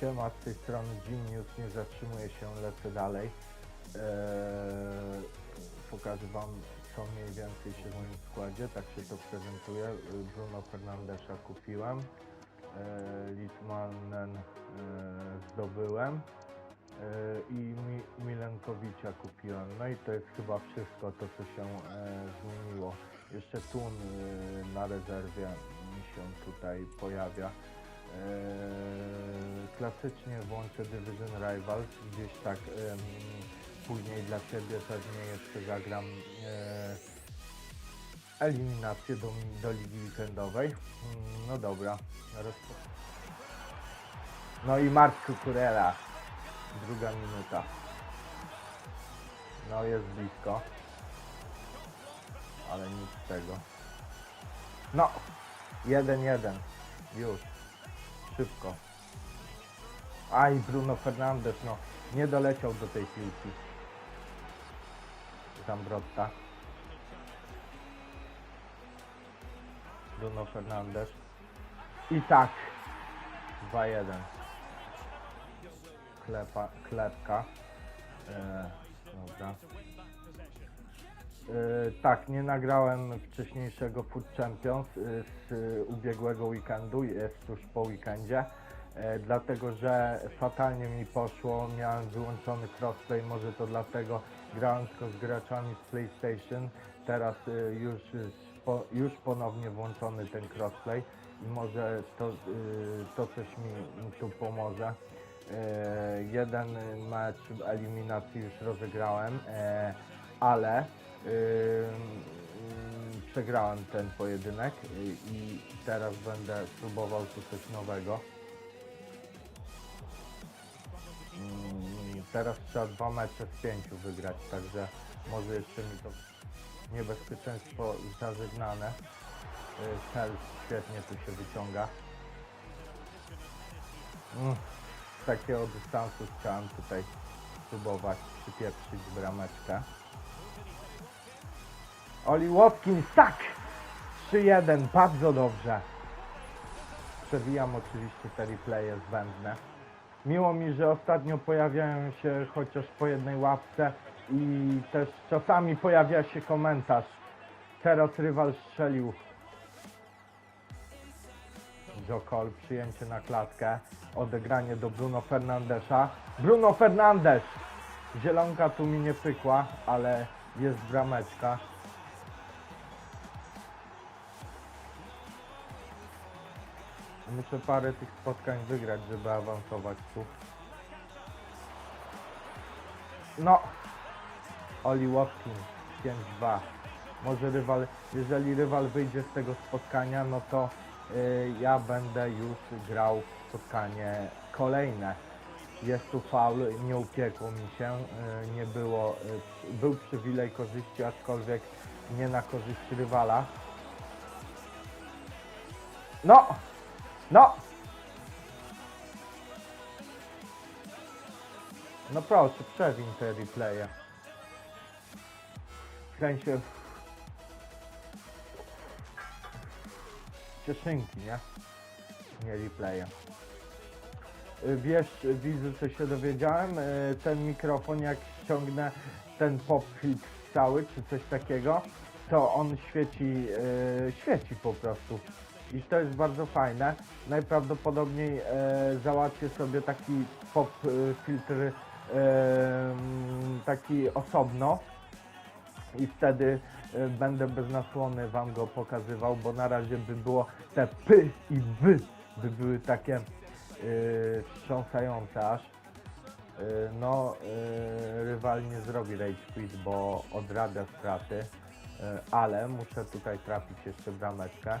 Siema, z tej strony News, nie zatrzymuję się, lecę dalej. Eee, pokażę Wam, co mniej więcej się w moim składzie, tak się to prezentuje. Bruno Fernandesza kupiłem, eee, Litmanen eee, zdobyłem eee, i Mi Milenkowicza kupiłem. No i to jest chyba wszystko to, co się eee, zmieniło. Jeszcze Tun eee, na rezerwie mi się tutaj pojawia. Eee, klasycznie włączę Division Rivals, gdzieś tak później dla siebie pewnie jeszcze zagram e, eliminację do, do ligi weekendowej. Mm, No dobra. No i Mark Cucurella, druga minuta. No jest blisko, ale nic z tego. No, 1-1, już szybko. Aj, Bruno Fernandes, no, nie doleciał do tej piłki. Zambrotta. Bruno Fernandes. I tak. 2-1. Klepa, klepka. E, dobra. E, tak, nie nagrałem wcześniejszego Food Champions e, z ubiegłego weekendu, jest tuż po weekendzie, e, dlatego że fatalnie mi poszło, miałem wyłączony crossplay, może to dlatego grałem tylko z graczami z PlayStation, teraz już, już ponownie włączony ten crossplay i może to, to coś mi, tu pomoże. Jeden mecz eliminacji już rozegrałem, ale przegrałem ten pojedynek i teraz będę próbował tu coś nowego. Teraz trzeba dwa mecze z pięciu wygrać, także może jeszcze mi to niebezpieczeństwo zażegnane. Y, Cel świetnie tu się wyciąga. Mm, takiego dystansu chciałem tutaj spróbować przypieprzyć brameczkę. Oli Watkins, tak! 3-1, bardzo dobrze. Przewijam oczywiście te replaye zbędne. Miło mi, że ostatnio pojawiają się chociaż po jednej łapce i też czasami pojawia się komentarz. Teraz rywal strzelił. Joe Cole, przyjęcie na klatkę, odegranie do Bruno Fernandesza. Bruno Fernandes! Zielonka tu mi nie pykła, ale jest brameczka. Muszę parę tych spotkań wygrać, żeby awansować tu. No! Oli Watkins 5-2. Może rywal, jeżeli rywal wyjdzie z tego spotkania, no to y, ja będę już grał spotkanie kolejne. Jest tu faul, nie upiekło mi się, y, nie było, y, był przywilej korzyści, aczkolwiek nie na korzyść rywala. No! No! No proszę, przewiń te replaye. Sensie... Cieszynki, nie? Nie replaye. Y, Wiesz, widzu, co się dowiedziałem? Y, Ten mikrofon, jak ściągnę ten pop filtr cały, czy coś takiego, to on świeci, y, świeci po prostu. I to jest bardzo fajne. Najprawdopodobniej e, załatwię sobie taki pop e, filtr e, taki osobno i wtedy e, będę bez nasłony wam go pokazywał, bo na razie by było te p i b by były takie e, wstrząsające aż. E, No, e, rywal nie zrobi rage quit, bo odrabia straty, e, ale muszę tutaj trafić jeszcze brameczkę.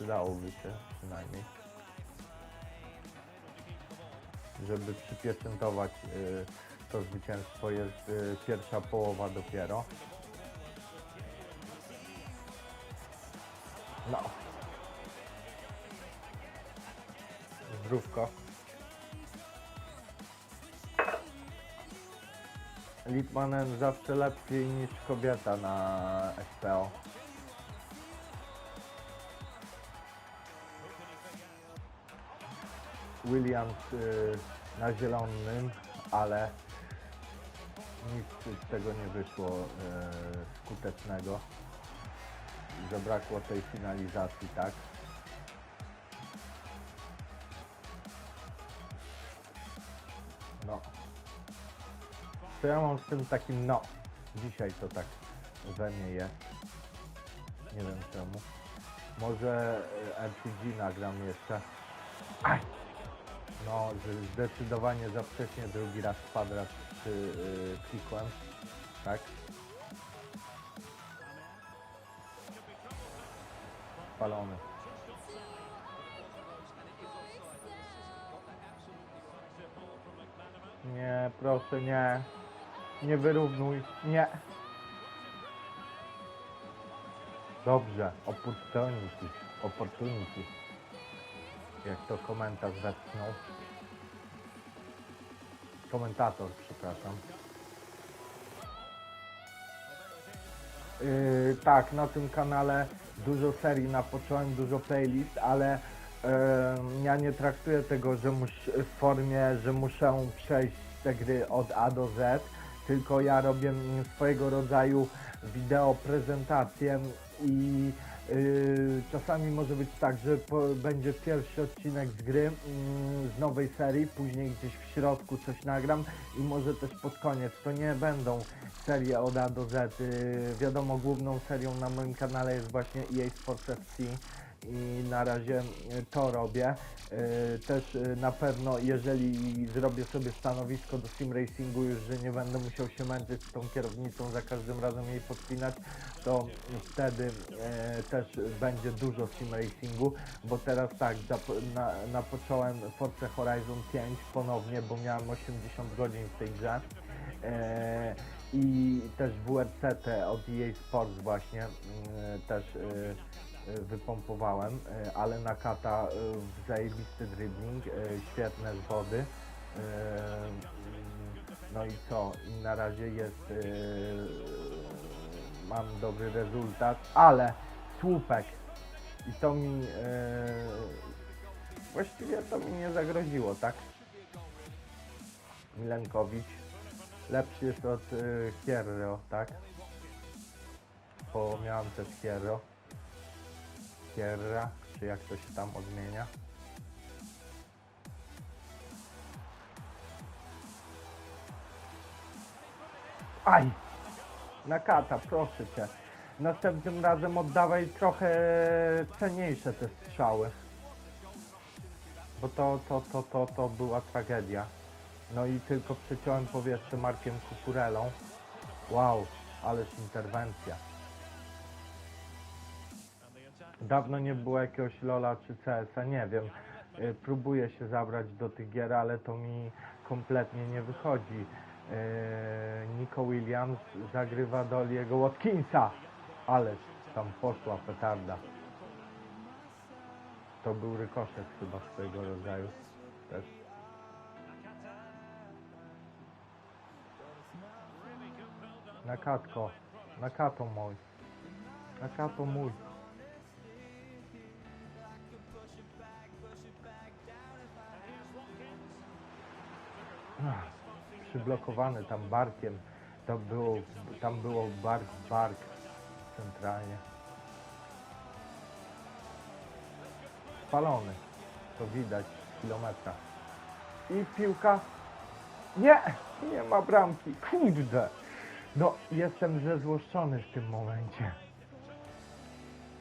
Przydałoby się przynajmniej. Żeby przypieczętować y, to zwycięstwo jest y, pierwsza połowa dopiero. No. Zdrówko. Litmanen zawsze lepiej niż kobieta na SPO. Williams y, na zielonym, ale nic z tego nie wyszło y, skutecznego. Zabrakło tej finalizacji, tak? No. To ja mam z tym takim no. Dzisiaj to tak we mnie jest. Nie wiem czemu. Może e, RPG nagram jeszcze. No, zdecydowanie za wcześnie drugi raz kwadrat przy, yy, klikłem. Tak? Spalony. Nie, proszę, nie. Nie wyrównuj. Nie. Dobrze. Opportunity. Opportunity. Jak to komentarz wepchnął. Komentator, przepraszam. Yy, tak, na tym kanale dużo serii napocząłem, dużo playlist, ale yy, ja nie traktuję tego, że mus, w formie, że muszę przejść te gry od A do Z, tylko ja robię swojego rodzaju wideo prezentację i yy, czasami może być tak, że po, będzie pierwszy odcinek z gry mm, z nowej serii, później gdzieś w środku coś nagram i może też pod koniec. To nie będą serie od A do Z. Yy, wiadomo, główną serią na moim kanale jest właśnie EA Sports FC i na razie y, to robię. Y, Też y, na pewno, jeżeli zrobię sobie stanowisko do sim racingu, już że nie będę musiał się męczyć z tą kierownicą, za każdym razem jej podpinać, to wtedy e, też będzie dużo sim racingu, bo teraz tak, na, napocząłem Forza Horizon 5 ponownie, bo miałem 80 godzin w tej grze. E, i też WRC te od EA Sports właśnie mm, też wypompowałem, y, ale na kata y, w zajebisty dribbling, świetne wody. Mm, No i co? I na razie jest mam dobry rezultat, ale słupek i to mi właściwie to mi nie zagroziło, tak? Milenkowicz lepszy jest od y, Hierro, tak? Bo miałem też Hierro. Hierra, czy jak to się tam odmienia. Aj! Nakata, proszę cię. Następnym razem oddawaj trochę cenniejsze te strzały. Bo to, to, to, to, to była tragedia. No i tylko przeciąłem powietrze Markiem Kukurelą. Wow, ależ interwencja. Dawno nie było jakiegoś Lola czy CS-a, nie wiem. Y, Próbuję się zabrać do tych gier, ale to mi kompletnie nie wychodzi. Y, Nico Williams zagrywa do Liego Watkinsa. Ależ tam poszła petarda. To był rykoszet chyba swojego rodzaju też. Na katko. Na kato mój. Na kato mój. Ach, Przyblokowany tam barkiem. To było, tam było bark, bark centralnie. Spalony. To widać kilometra. I piłka. Nie! Nie ma bramki. Kurde! No, jestem zezłoszczony w tym momencie.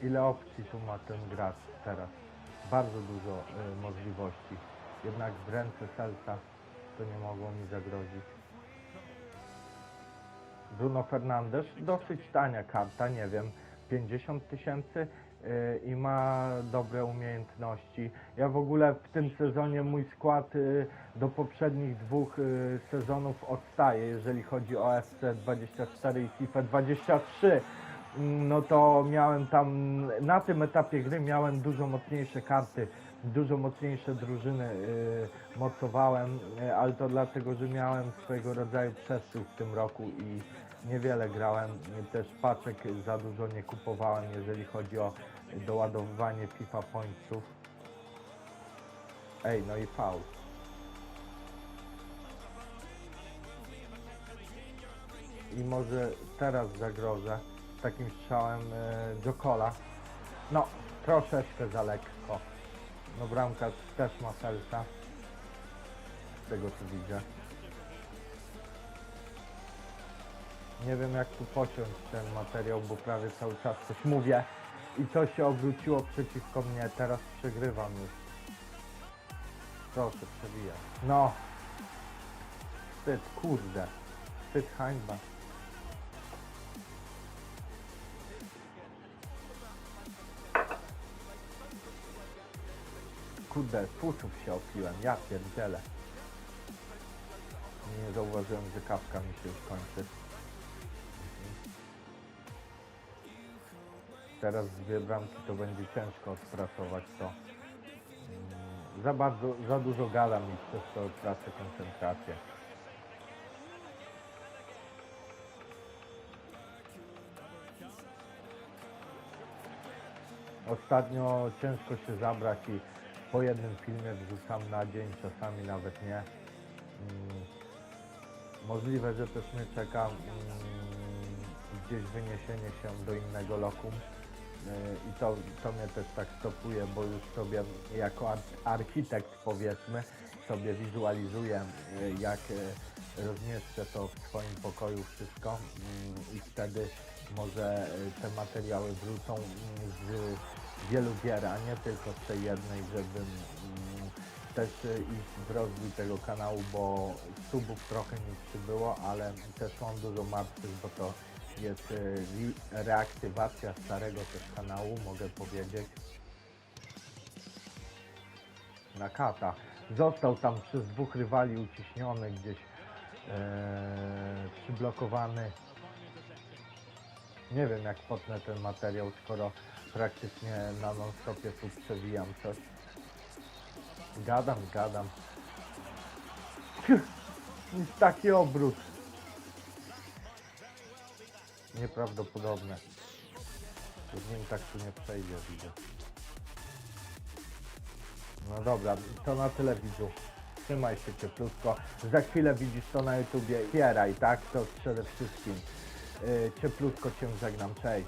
Ile opcji tu ma ten gracz teraz? Bardzo dużo y, możliwości. Jednak w ręce Celta to nie mogło mi zagrozić. Bruno Fernandes, dosyć tania karta, nie wiem, 50 tysięcy y, i ma dobre umiejętności. Ja w ogóle w tym sezonie mój skład y, do poprzednich dwóch y, sezonów odstaje, jeżeli chodzi o FC 24 i FIFA 23. Mm, No to miałem tam, na tym etapie gry miałem dużo mocniejsze karty, dużo mocniejsze drużyny y, mocowałem, y, ale to dlatego, że miałem swojego rodzaju przesył w tym roku i niewiele grałem, y, też paczek za dużo nie kupowałem, jeżeli chodzi o doładowywanie FIFA Pointsów. Ej, no i faul. I może teraz zagrożę takim strzałem e, Jokola. No, troszeczkę za lekko. No bramkarz też ma felsa. Z tego co widzę. Nie wiem jak tu pociąć ten materiał, bo prawie cały czas coś mówię. I to się obróciło przeciwko mnie. Teraz przegrywam już. Proszę, przewijaj. No. Wstyd, kurde. Wstyd, hańba. Kurde, futrzów się opiłem, ja pierdzielę. Nie zauważyłem, że kawka mi się już kończy. Teraz dwie bramki to będzie ciężko sprasować to. Mm, Za bardzo, za dużo gadam i przez to tracę koncentrację. Ostatnio ciężko się zabrać i po jednym filmie wrzucam na dzień, czasami nawet nie. Mm, Możliwe, że też mnie czeka mm, gdzieś wyniesienie się do innego lokum. Yy, I to, to mnie też tak stopuje, bo już sobie jako ar- architekt powiedzmy sobie wizualizuję yy, jak yy, rozmieszczę to w swoim pokoju wszystko mm, i wtedy może te materiały wrócą z wielu gier, a nie tylko z tej jednej, żebym mm, też y, iść w rozwój tego kanału, bo subów trochę mi przybyło, ale też mam dużo martwych, bo to jest ri- reaktywacja starego też kanału, mogę powiedzieć. Na kata. Został tam przez dwóch rywali uciśniony gdzieś, e, przyblokowany. Nie wiem jak potnę ten materiał, skoro praktycznie na non-stopie tu przewijam coś. Gadam, gadam. Jest taki obrót. Nieprawdopodobne. Z nim tak tu nie przejdzie, widzę. No dobra, to na tyle widzu. Trzymaj się cieplutko. Za chwilę widzisz to na YouTubie. Wspieraj, tak? To przede wszystkim. Yy, cieplutko cię żegnam. Cześć.